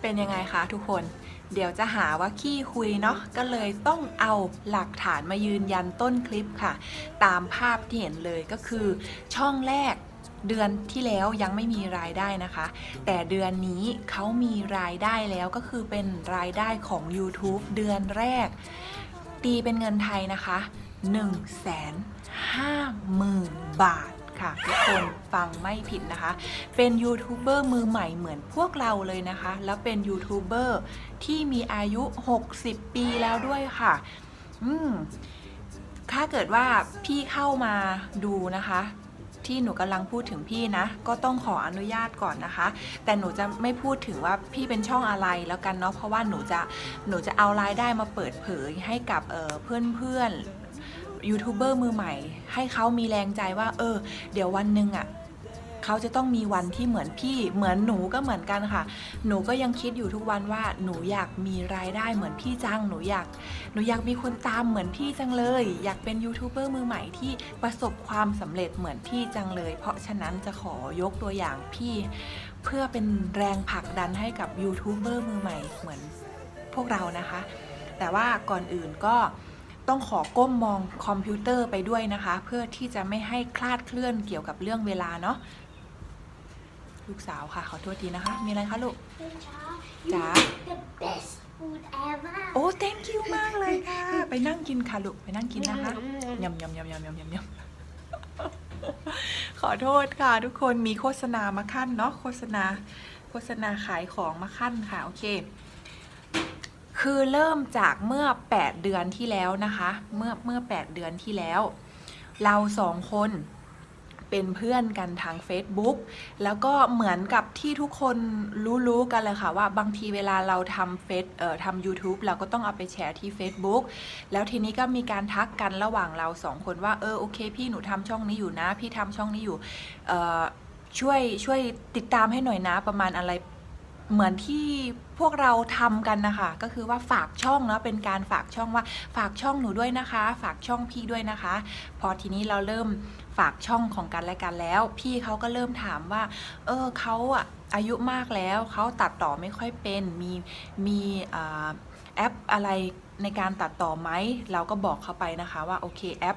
เป็นยังไงคะทุกคน เดี๋ยวจะหาว่าขี้คุยเนาะ ก็เลยต้องเอาหลักฐานมายืนยันต้นคลิปค่ะ ตามภาพที่เห็นเลยก็คือช่องแรก เดือนที่แล้วยังไม่มีรายได้นะคะ แต่เดือนนี้เขามีรายได้แล้วก็คือเป็นรายได้ของ YouTube เดือนแรก ตีเป็นเงินไทยนะคะ1 5 0 0 0 0 บาทค่ะทุกคนฟังไม่ผิดนะคะ เป็นยูทูบเบอร์มือใหม่เหมือนพวกเราเลยนะคะ แล้วเป็นยูทูบเบอร์ที่มีอายุ 60 ปีแล้วด้วยค่ะ อืมถ้าเกิดว่าพี่เข้ามาดูนะคะ ที่หนูกำลังพูดถึงพี่นะ ก็ต้องขออนุญาตก่อนนะคะ แต่หนูจะไม่พูดถึงว่าพี่เป็นช่องอะไรแล้วกันเนาะเพราะว่าหนูจะหนูจะเอารายได้มาเปิดเผยให้กับเอ่อเพื่อนเพื่อนยูทูบเบอร์มือใหม่ ให้เขามีแรงใจว่า เออ เดี๋ยววันหนึ่งอะ่ะ เขาจะต้องมีวันที่เหมือนพี่เหมือนหนูก็เหมือนกันค่ะ หนูก็ยังคิดอยู่ทุกวันว่าหนูอยากมีรายได้เหมือนพี่จังหนูอยากหนูอยากมีคนตามเหมือนพี่จังเลย อยากเป็นยูทูบเบอร์มือใหม่ที่ประสบความสำเร็จเหมือนพี่จังเลย เพราะฉะนั้นจะขอยกตัวอย่างพี่เพื่อเป็นแรงผลักดันให้กับยูทูบเบอร์มือใหม่เหมือนพวกเรานะคะ แต่ว่าก่อนอื่นก็ต้องขอก้มมองคอมพิวเตอร์ไปด้วยนะคะ เพื่อที่จะไม่ให้คลาดเคลื่อนเกี่ยวกับเรื่องเวลาเนาะ ลูกสาวค่ะขอโทษทีนะคะ มีอะไรคะลูก จ๋า The best food ever โอ้ thank you มากเลยค่ะ ไปนั่งกินค่ะลูก ไปนั่งกินนะคะยำยำยำยำยำยำยำขอโทษค่ะ ทุกคนมีโฆษณามาขั้นเนาะ โฆษณา โฆษณาขายของมาขั้นค่ะ โอเค คือเริ่มจากเมื่อ 8 เดือนที่แล้วนะคะ เมื่อเมื่อ 8 เดือนที่แล้ว เราสองคน เป็นเพื่อนกันทาง Facebook แล้วก็เหมือนกับที่ทุกคนรู้ๆกันเลยค่ะ ว่าบางทีเวลาเราทำเฟซเอ่อทำ YouTube เราก็ต้องเอาไปแชร์ที่ Facebook แล้วทีนี้ก็มีการทักกันระหว่างเราสองคนว่าเออโอเค พี่หนูทำช่องนี้อยู่นะ พี่ทำช่องนี้อยู่เอ่อช่วยช่วยติดตามให้หน่อยนะประมาณอะไรเหมือนที่พวกเราทำกันนะคะก็คือว่าฝากช่องเนาะเป็นการฝากช่องว่าฝากช่องหนูด้วยนะคะ ฝากช่องพี่ด้วยนะคะ พอทีนี้เราเริ่ม ฝากช่องของกันและกันแล้ว พี่เขาก็เริ่มถามว่า เออเขาอะอายุมากแล้วเขาตัดต่อไม่ค่อยเป็นมีมีอแอปอะไรในการตัดต่อไหมเราก็บอกเขาไปนะคะว่าโอเคแอป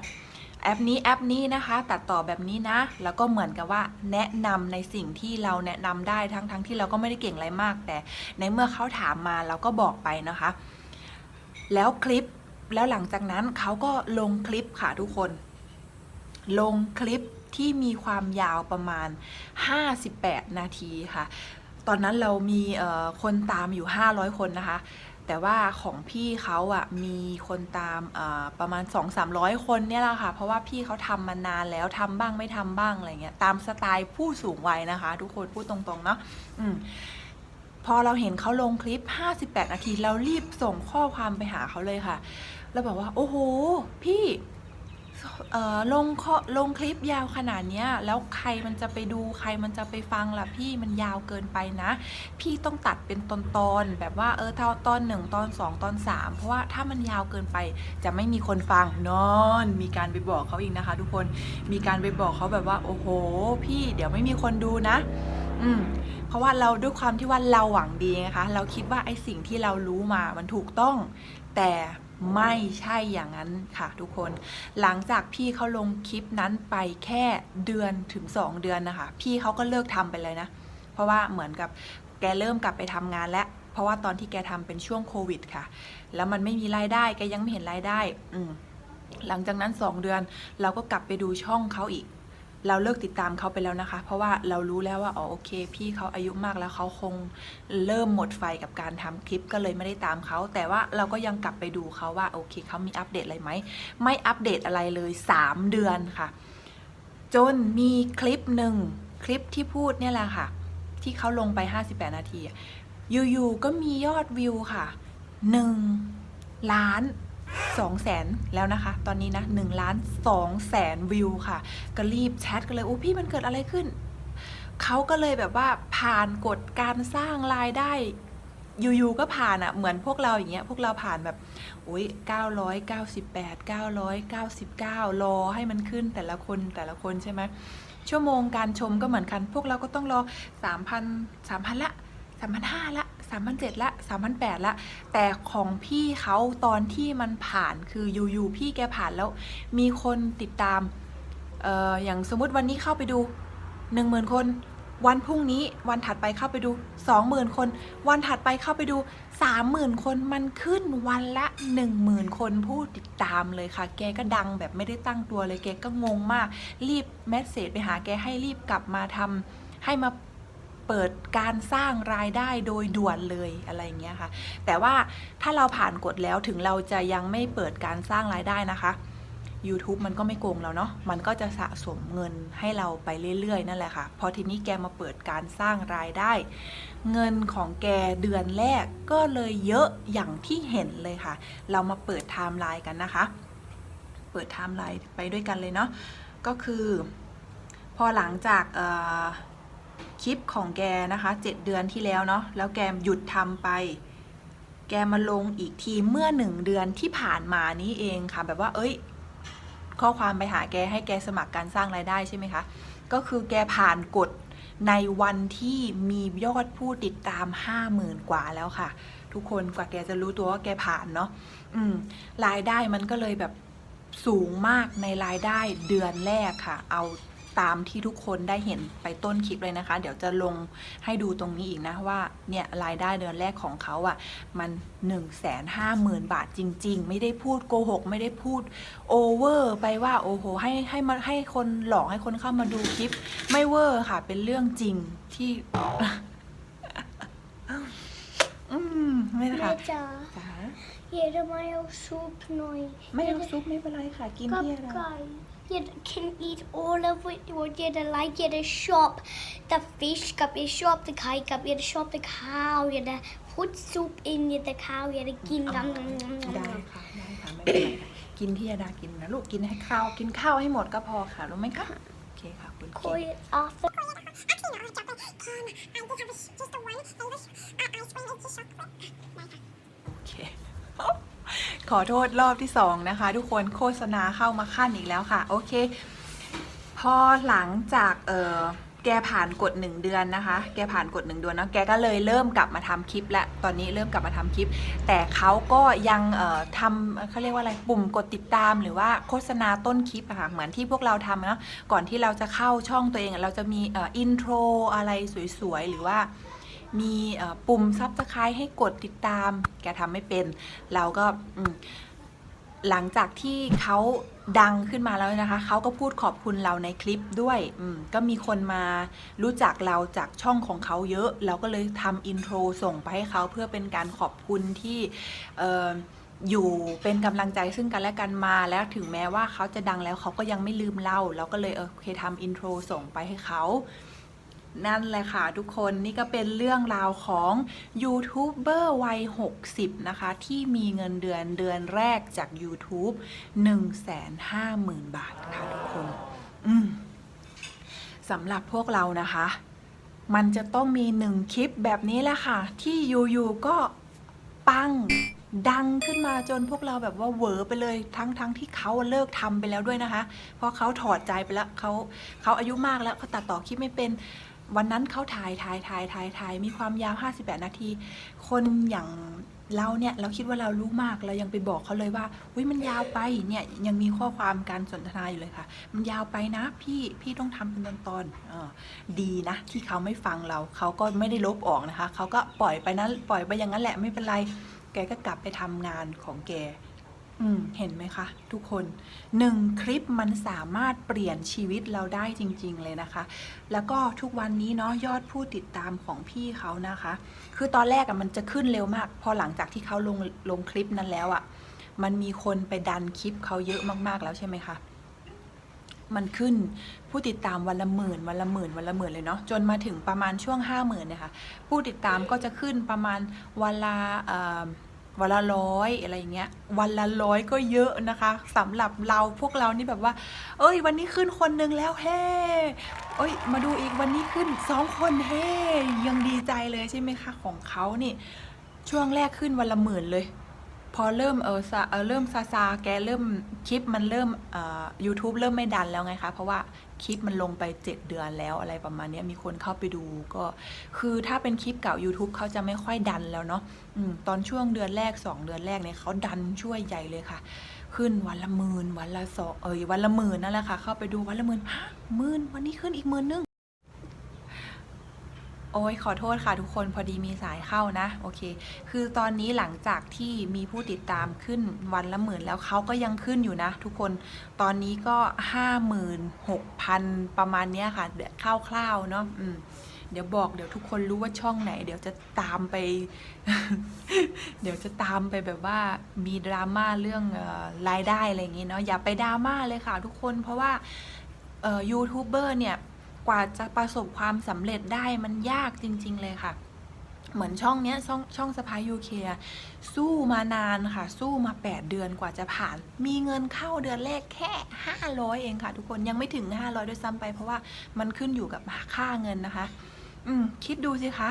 แอปนี้แอปนี้นะคะ ตัดต่อแบบนี้นะ แล้วก็เหมือนกับว่าแนะนำในสิ่งที่เราแนะนำได้ทั้งทั้งที่เราก็ไม่ได้เก่งอะไรมาก แต่ในเมื่อเขาถามมาเราก็บอกไปนะคะ แล้วคลิปแล้วหลังจากนั้นเขาก็ลงคลิปค่ะทุกคน ลงคลิปที่มีความยาวประมาณ 58 นาทีค่ะ ตอนนั้นเรามีคนตามอยู่ 500 คนนะคะ แต่ว่าของพี่เขาอะมีคนตามประมาณ 2-300 คนเนี่ยแหละค่ะ เพราะว่าพี่เขาทำมานานแล้วทำบ้างไม่ทำบ้างอะไรเงี้ย ตามสไตล์ผู้สูงวัยนะคะ ทุกคนพูดตรงๆเนาะอืมพอเราเห็นเขาลงคลิป 58 นาที เรารีบส่งข้อความไปหาเขาเลยค่ะ แล้วบอกว่า โอ้โห พี่ เอ่อลงข้อลงคลิปยาวขนาดเนี้ยแล้วใครมันจะไปดูใครมันจะไปฟังล่ะพี่มันยาวเกินไปนะ พี่ต้องตัดเป็นตอนๆแบบว่าเออตอนตอนหนึ่งตอนสองตอนสามเพราะว่าถ้ามันยาวเกินไปจะไม่มีคนฟังนอน มีการไปบอกเขาอีกนะคะ ทุกคนมีการไปบอกเขาแบบว่า โอ้โห พี่เดี๋ยวไม่มีคนดูนะ อืมเพราะว่าเราด้วยความที่ว่าเราหวังดีนะคะ เราคิดว่าไอ้สิ่งที่เรารู้มามันถูกต้องแต่ ไม่ใช่อย่างนั้นค่ะทุกคน หลังจากพี่เขาลงคลิปนั้นไปแค่เดือนถึง 2 เดือนนะคะ พี่เขาก็เลิกทำไปเลยนะ เพราะว่าเหมือนกับแกเริ่มกลับไปทำงานแล้ว เพราะว่าตอนที่แกทำเป็นช่วงโควิดค่ะ แล้วมันไม่มีรายได้ แกยังไม่เห็นรายได้ อืหลังจากนั้น 2 เดือนเราก็กลับไปดูช่องเขาอีก เราเลิกติดตามเขาไปแล้วนะคะ เพราะว่าเรารู้แล้วว่าอ๋อโอเค พี่เขาอายุมากแล้วเขาคงเริ่มหมดไฟกับการทำคลิปก็เลยไม่ได้ตามเขา แต่ว่าเราก็ยังกลับไปดูเขาว่าโอเคเขามีอัปเดตอะไรไหมไม่อัปเดตอะไรเลย 3 เดือนค่ะ จนมีคลิปหนึ่งคลิปที่พูดเนี่ยแหละค่ะ ที่เขาลงไป 58 นาทีอะอยู่ๆก็มียอดวิวค่ะ 1 ล้าน 2แสนแล้วนะคะ ตอนนี้นะ1ล้าน2แสนวิวค่ะ ก็รีบแชทกันเลยโอ้พี่มันเกิดอะไรขึ้น เขาก็เลยแบบว่าผ่านกฎการสร้างรายได้อยู่ๆก็ผ่านอะเหมือนพวกเราอย่างเงี้ยพวกเราผ่านแบบโอ้ย998 999 รอให้มันขึ้นแต่ละคนแต่ละคนใช่ไหมชั่วโมงการชมก็เหมือนกัน พวกเราก็ต้องรอ 3,000 3,000 ละ 3,500 ละ 3,700 ละ3,800 ละ แต่ของพี่เขาตอนที่มันผ่านคืออยู่ๆพี่แกผ่านแล้ว มีคนติดตามเอ่ออย่างสมมุติวันนี้เข้าไปดู 10,000 คน วันพรุ่งนี้วันถัดไปเข้าไปดู 20,000 คน วันถัดไปเข้าไปดู 30,000 คนมันขึ้นวันละ 10,000 คนผู้ติดตามเลยค่ะ แกก็ดังแบบไม่ได้ตั้งตัวเลยแกก็งงมาก รีบแมสเซจไปหาแกให้รีบกลับมาทำให้มา เปิดการสร้างรายได้โดยด่วนเลยอะไรอย่างเงี้ยค่ะ แต่ว่าถ้าเราผ่านกฎแล้วถึงเราจะยังไม่เปิดการสร้างรายได้นะคะ YouTube มันก็ไม่โกงเราเนาะ มันก็จะสะสมเงินให้เราไปเรื่อยๆ นั่นแหละค่ะ พอทีนี้แกมาเปิดการสร้างรายได้ เงินของแกเดือนแรกก็เลยเยอะอย่างที่เห็นเลยค่ะ เรามาเปิดไทม์ไลน์กันนะคะ เปิดไทม์ไลน์ไปด้วยกันเลยเนาะ ก็คือ พอหลังจาก คลิปของแกนะคะ 7 เดือนที่แล้วเนาะแล้วแกหยุดทำไป แกมาลงอีกทีเมื่อหนึ่งเดือนที่ผ่านมานี้เองค่ะ แบบว่า เอ้ย ข้อความไปหาแกให้แกสมัครการสร้างรายได้ใช่ไหมคะ ก็คือแกผ่านกฎในวันที่มียอดผู้ติดตาม 50,000 กว่าแล้วค่ะ ทุกคนกว่าแกจะรู้ตัวว่าแกผ่านเนาะอืมรายได้มันก็เลยแบบสูงมากในรายได้เดือนแรกค่ะ เอา ตามที่ทุกคนได้เห็นไปต้นคลิปเลยนะคะ เดี๋ยวจะลงให้ดูตรงนี้อีกนะว่าเนี่ยรายได้เดือนแรกของเขาอะ่ะมัน1นึ่งแสนห้าหมื่นบาทจริง ๆ ไม่ได้พูดโกหก ไม่ได้พูดโอเวอร์ไปว่าโอ้โหให้ให้มาให้คนหลอกให้คนเข้ามาดูคลิป ไม่เวอร์ค่ะ เป็นเรื่องจริงที่อืมไม่นะคะแม่จ๋าจ๋าเยอรมันเอาซุปหน่อยไม่เอาซุปไม่เป็นไรค่ะ กินกับที่อะไรไก่ You can eat all of it or get a like get a shop the fish กับ a shop the ไข่กับ a shop the cow อย่าได้ put soup in อย่าได้ข้าวอย่าได้กินกันได้ค่ะได้ค่ะไม่เป็นไรกินที่ยาดากินนะลูกกินให้ข้าวกินข้าวให้หมดก็พอค่ะรู้ไหมคะโอเคค่ะคุณเค Koy after โอเค ขอโทษรอบที่สองนะคะ ทุกคนโฆษณาเข้ามาขั้นอีกแล้วค่ะ โอเค พอหลังจากเออแกผ่านกฎหนึ่งเดือนนะคะ แกผ่านกฎหนึ่งเดือนเนาะแกก็เลยเริ่มกลับมาทำคลิปแล้วตอนนี้เริ่มกลับมาทำคลิป แต่เขาก็ยังเออทำเขาเรียกว่าอะไรปุ่มกดติดตามหรือว่าโฆษณาต้นคลิปอะค่ะเหมือนที่พวกเราทำเนาะก่อนที่เราจะเข้าช่องตัวเองเราจะมีอออินโทรอะไรสวยๆ หรือว่า มีปุ่มซับสไครต์ให้กดติดตาม แกทำไม่เป็น เราก็หลังจากที่เขาดังขึ้นมาแล้วนะคะ เขาก็พูดขอบคุณเราในคลิปด้วย ก็มีคนมารู้จักเราจากช่องของเขาเยอะ เราก็เลยทำอินโทรส่งไปให้เขาเพื่อเป็นการขอบคุณที่อยู่เป็นกำลังใจซึ่งกันและกันมาแล้วถึงแม้ว่าเขาจะดังแล้วเขาก็ยังไม่ลืมเราเราก็เลยเออโอเคทำอินโทรส่งไปให้เขา นั่นแหละค่ะทุกคนนี่ก็เป็นเรื่องราวของยูทูบเบอร์วัย 60 นะคะ ที่มีเงินเดือนเดือนแรกจาก YouTube 150,000 บาทค่ะทุกคนสำหรับพวกเรานะคะ มันจะต้องมีหนึ่งคลิปแบบนี้แหละค่ะ ที่อยู่ๆก็ปังดังขึ้นมาจนพวกเราแบบว่าเหวอไปเลยทั้งทั้งที่เขาเลิกทำไปแล้วด้วยนะคะ เพราะเขาถอดใจไปแล้วเขาเขาอายุมากแล้วเขาตัดต่อคลิปไม่เป็น วันนั้นเขาถ่ายถ่ายถ่ายถ่ายถ่ายมีความยาว 58 นาที คนอย่างเราเนี่ยเราคิดว่าเรารู้มากเรายังไปบอกเขาเลยว่าอุ้ยมันยาวไปเนี่ยยังมีข้อความการสนทนาอยู่เลยค่ะ มันยาวไปนะพี่พี่ต้องทำเป็นตอนตอนๆเออดีนะ ที่เขาไม่ฟังเราเขาก็ไม่ได้ลบออกนะคะเขาก็ปล่อยไปนั้นปล่อยไปอย่างนั้นแหละไม่เป็นไร แกก็กลับไปทำงานของแก อืมเห็นไหมคะ ทุกคนหนึ่งคลิปมันสามารถเปลี่ยนชีวิตเราได้จริง ๆ เลยนะคะ แล้วก็ทุกวันนี้เนาะยอดผู้ติดตามของพี่เขานะคะ คือตอนแรกอะมันจะขึ้นเร็วมาก พอหลังจากที่เขาลงลงคลิปนั้นแล้วอะมันมีคนไปดันคลิปเขาเยอะมากๆแล้วใช่ไหมคะมันขึ้นผู้ติดตามวันละหมื่นวันละหมื่นวันละหมื่นเลยเนาะจนมาถึงประมาณช่วงห้าหมื่นเนี่ยค่ะผู้ติดตามก็จะขึ้นประมาณวันละ วันละร้อยอะไรอย่างเงี้ยวันละร้อยก็เยอะนะคะสำหรับเราพวกเรานี่แบบว่า เอ้ย วันนี้ขึ้นคนหนึ่งแล้วเฮ้เอ้ยมาดูอีกวันนี้ขึ้นสองคนเฮ้ยังดีใจเลยใช่ไหมคะของเขานี่ช่วงแรกขึ้นวันละหมื่นเลย พอเริ่มเออซาเออเริ่มซาซาแกเริ่มคลิปมันเริ่มเอ่อ YouTube เริ่มไม่ดันแล้วไงคะเพราะว่า คลิปมันลงไป 7 เดือนแล้วอะไรประมาณนี้มีคนเข้าไปดูก็คือถ้าเป็นคลิปเก่า YouTube เขาจะไม่ค่อยดันแล้วเนาะอตอนช่วงเดือนแรก 2 เดือนแรกเนี่ยเขาดันช่วยใหญ่เลยค่ะ ขึ้นวันละหมื่นวันละสองเอยวันละหมื่นนั่นแหละค่ะ เข้าไปดูวันละหมื่นฮะหมื่นวันนี้ขึ้นอีกหมื่นนึง อ้ยขอโทษค่ะทุกคนพอดีมีสายเข้านะ โอเค คือตอนนี้หลังจากที่มีผู้ติดตามขึ้นวันละหมื่นแล้วเขาก็ยังขึ้นอยู่นะ ทุกคนตอนนี้ก็ห้าหมื่นหกพันประมาณเนี้ยค่ะเดี๋ยวคร่าวๆเนาะอืมเดี๋ยวบอกเดี๋ยวทุกคนรู้ว่าช่องไหน เดี๋ยวจะตามไป เดี๋ยวจะตามไปแบบว่ามีดราม่าเรื่องออรายได้อะไรอย่างงี้เนาะอย่าไปดราม่าเลยค่ะทุกคนเพราะว่ายูทูบเบอร์เนี่ย กว่าจะประสบความสำเร็จได้มันยากจริง ๆ เลยค่ะ เหมือนช่องเนี้ยช่องช่องสปายยูเคสู้มานานค่ะ สู้มา 8 เดือนกว่าจะผ่าน มีเงินเข้าเดือนแรกแค่ 500 เองค่ะ ทุกคนยังไม่ถึง 500 ด้วยซ้ำไป เพราะว่ามันขึ้นอยู่กับค่าเงินนะคะ อืมคิดดูสิคะ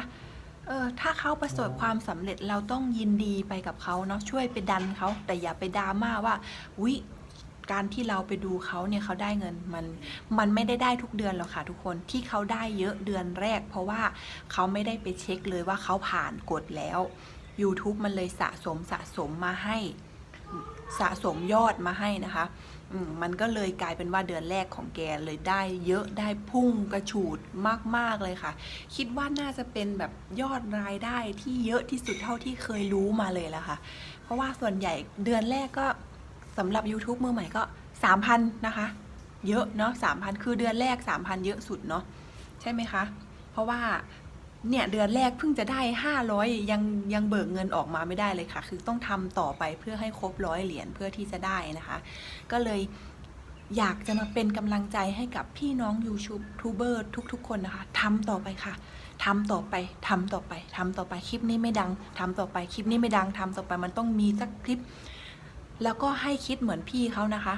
เออถ้าเขาประสบความสำเร็จเราต้องยินดีไปกับเขาเนาะช่วยไปดันเขาแต่อย่าไปดราม่าว่าวิ การที่เราไปดูเขาเนี่ยเขาได้เงินมันมันไม่ได้ได้ทุกเดือนหรอกค่ะทุกคนที่เขาได้เยอะเดือนแรก เพราะว่าเขาไม่ได้ไปเช็คเลยว่าเขาผ่านกฎแล้ว YouTube มันเลยสะสมสะสมมาให้สะสมยอดมาให้นะคะมมันก็เลยกลายเป็นว่าเดือนแรกของแกเลยได้เยอะได้พุ่งกระฉูดมาก ๆ เลยค่ะ คิดว่าน่าจะเป็นแบบยอดรายได้ที่เยอะที่สุดเท่าที่เคยรู้มาเลยละค่ะ เพราะว่าส่วนใหญ่เดือนแรกก็ สำหรับ YouTube มือใหม่ก็ 3,000 นะคะ เยอะเนาะ3,000 คือเดือนแรก 3,000 เยอะสุดเนาะใช่ไหมคะ เพราะว่าเนี่ยเดือนแรกเพิ่งจะได้ 500 ยังยังเบิกเงินออกมาไม่ได้เลยค่ะ คือต้องทำต่อไปเพื่อให้ครบร้อยเหรียญเพื่อที่จะได้นะคะ ก็เลยอยากจะมาเป็นกำลังใจให้กับพี่น้องยูทูบเบอร์ทุกๆ คนนะคะทำต่อไปค่ะทำต่อไปทำต่อไปทำต่อไปคลิปนี้ไม่ดังทำต่อไปคลิปนี้ไม่ดังทำต่อไปมันต้องมีสักคลิป แล้วก็ให้คิดเหมือนพี่เขานะคะ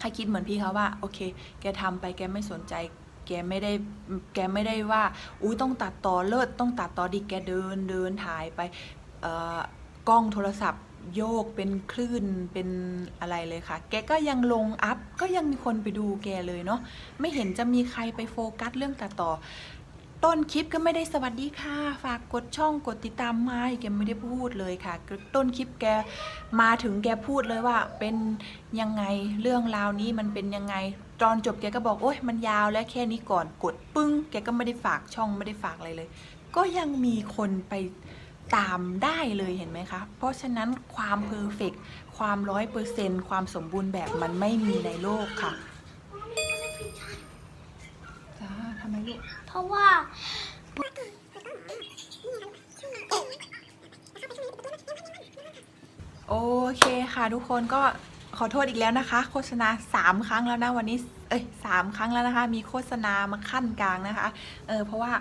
ให้คิดเหมือนพี่เขาว่า โอเค แกทำไปแกไม่สนใจ แกไม่ได้แกไม่ได้ว่า อุ้ยต้องตัดต่อเลิศต้องตัดต่อดีแกเดินเดินถ่ายไปกล้องโทรศัพท์โยกเป็นคลื่นเป็นอะไรเลยค่ะ แกก็ยังลงอัพก็ยังมีคนไปดูแกเลยเนาะไม่เห็นจะมีใครไปโฟกัสเรื่องตัดต่อ ต้นคลิปก็ไม่ได้สวัสดีค่ะ ฝากกดช่องกดติดตามมาแกไม่ได้พูดเลยค่ะ ต้นคลิปแกมาถึงแกพูดเลยว่าเป็นยังไงเรื่องราวนี้มันเป็นยังไงตอนจบแกก็บอกโอ๊ยมันยาวแล้วแค่นี้ก่อนกดปึ้ง แกก็ไม่ได้ฝากช่องไม่ได้ฝากอะไรเลย ก็ยังมีคนไปตามได้เลยเห็นไหมคะ เพราะฉะนั้นความเพอร์เฟกความร้อยเปอร์เซนความสมบูรณ์แบบมันไม่มีในโลกค่ะำไมลูก เพราะว่าโอเคค่ะทุกคนก็ขอโทษอีกแล้วนะคะ โฆษณา 3 ครั้งแล้วนะวันนี้เอ้ยสามครั้งแล้วนะคะ มีโฆษณามาขั้นกลางนะคะเออเพราะว่า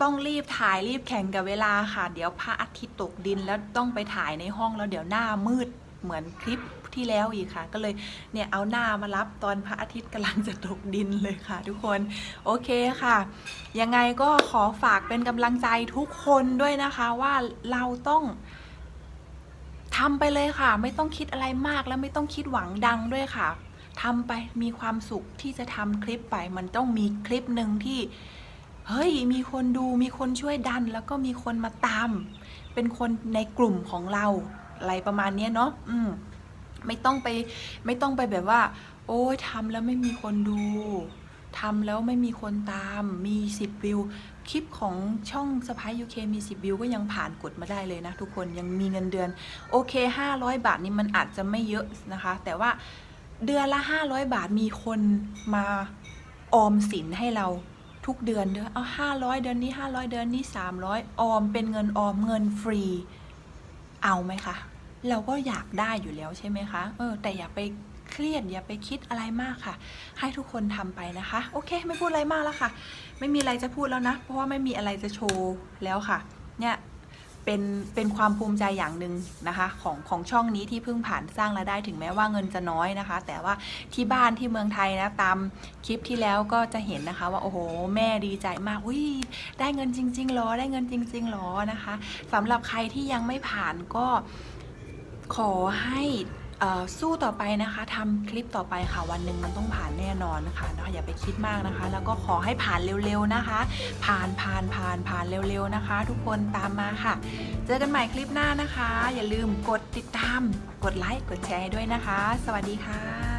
ต้องรีบถ่ายรีบแข่งกับเวลาค่ะ เดี๋ยวพระอาทิตย์ตกดินแล้วต้องไปถ่ายในห้องแล้วเดี๋ยวหน้ามืดเหมือนคลิป ที่แล้วอีกค่ะ ก็เลยเนี่ยเอาหน้ามารับตอนพระอาทิตย์กำลังจะตกดินเลยค่ะ ทุกคนโอเคค่ะ ยังไงก็ขอฝากเป็นกำลังใจทุกคนด้วยนะคะว่าเราต้องทำไปเลยค่ะ ไม่ต้องคิดอะไรมากแล้วไม่ต้องคิดหวังดังด้วยค่ะทำไปมีความสุขที่จะทำคลิปไป มันต้องมีคลิปหนึ่งที่เฮ้ยมีคนดูมีคนช่วยดัน แล้วก็มีคนมาตาม เป็นคนในกลุ่มของเราอะไรประมาณนี้เนาะอืม ไม่ต้องไปไม่ต้องไปแบบว่า โอ้ยทำแล้วไม่มีคนดูทำแล้วไม่มีคนตามมีสิบวิว คลิปของช่องสปายยูเคมี10วิวก็ยังผ่านกดมาได้เลยนะทุกคนยังมีเงินเดือน โอเค 500 บาทนี่มันอาจจะไม่เยอะนะคะ แต่ว่าเดือนละ 500 บาทมีคนมาออมสินให้เราทุกเดือนเดือนเอา500เดือนนี้ 500 เดือนนี้ 300 ออมเป็นเงินออมเงินฟรี เอาไหมคะ เราก็อยากได้อยู่แล้วใช่ไหมคะเออแต่อย่าไปเครียดอย่าไปคิดอะไรมากค่ะ ให้ทุกคนทำไปนะคะ โอเค ไม่พูดอะไรมากแล้วค่ะ ไม่มีอะไรจะพูดแล้วนะ เพราะว่าไม่มีอะไรจะโชว์แล้วค่ะ เนี่ยเป็นเป็นความภูมิใจอย่างหนึ่งนะคะ ของของช่องนี้ที่เพิ่งผ่านสร้างรายได้ถึงแม้ว่าเงินจะน้อยนะคะ แต่ว่าที่บ้านที่เมืองไทยนะตามคลิปที่แล้วก็จะเห็นนะคะ ว่าโอ้โห แม่ดีใจมากอุ้ยได้เงินจริงๆหรอได้เงินจริงๆหรอนะคะสำหรับใครที่ยังไม่ผ่านก็ ขอให้สู้ต่อไปนะคะทำคลิปต่อไปค่ะ วันหนึ่งมันต้องผ่านแน่นอนนะคะนะคะอย่าไปคิดมากนะคะ แล้วก็ขอให้ผ่านเร็วๆนะคะ ผ่านผ่านผ่านผ่านเร็วๆนะคะ ทุกคนตามมาค่ะ เจอกันใหม่คลิปหน้านะคะ อย่าลืมกดติดตาม กดไลค์กดแชร์ด้วยนะคะ สวัสดีค่ะ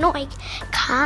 หน่อยค่ะ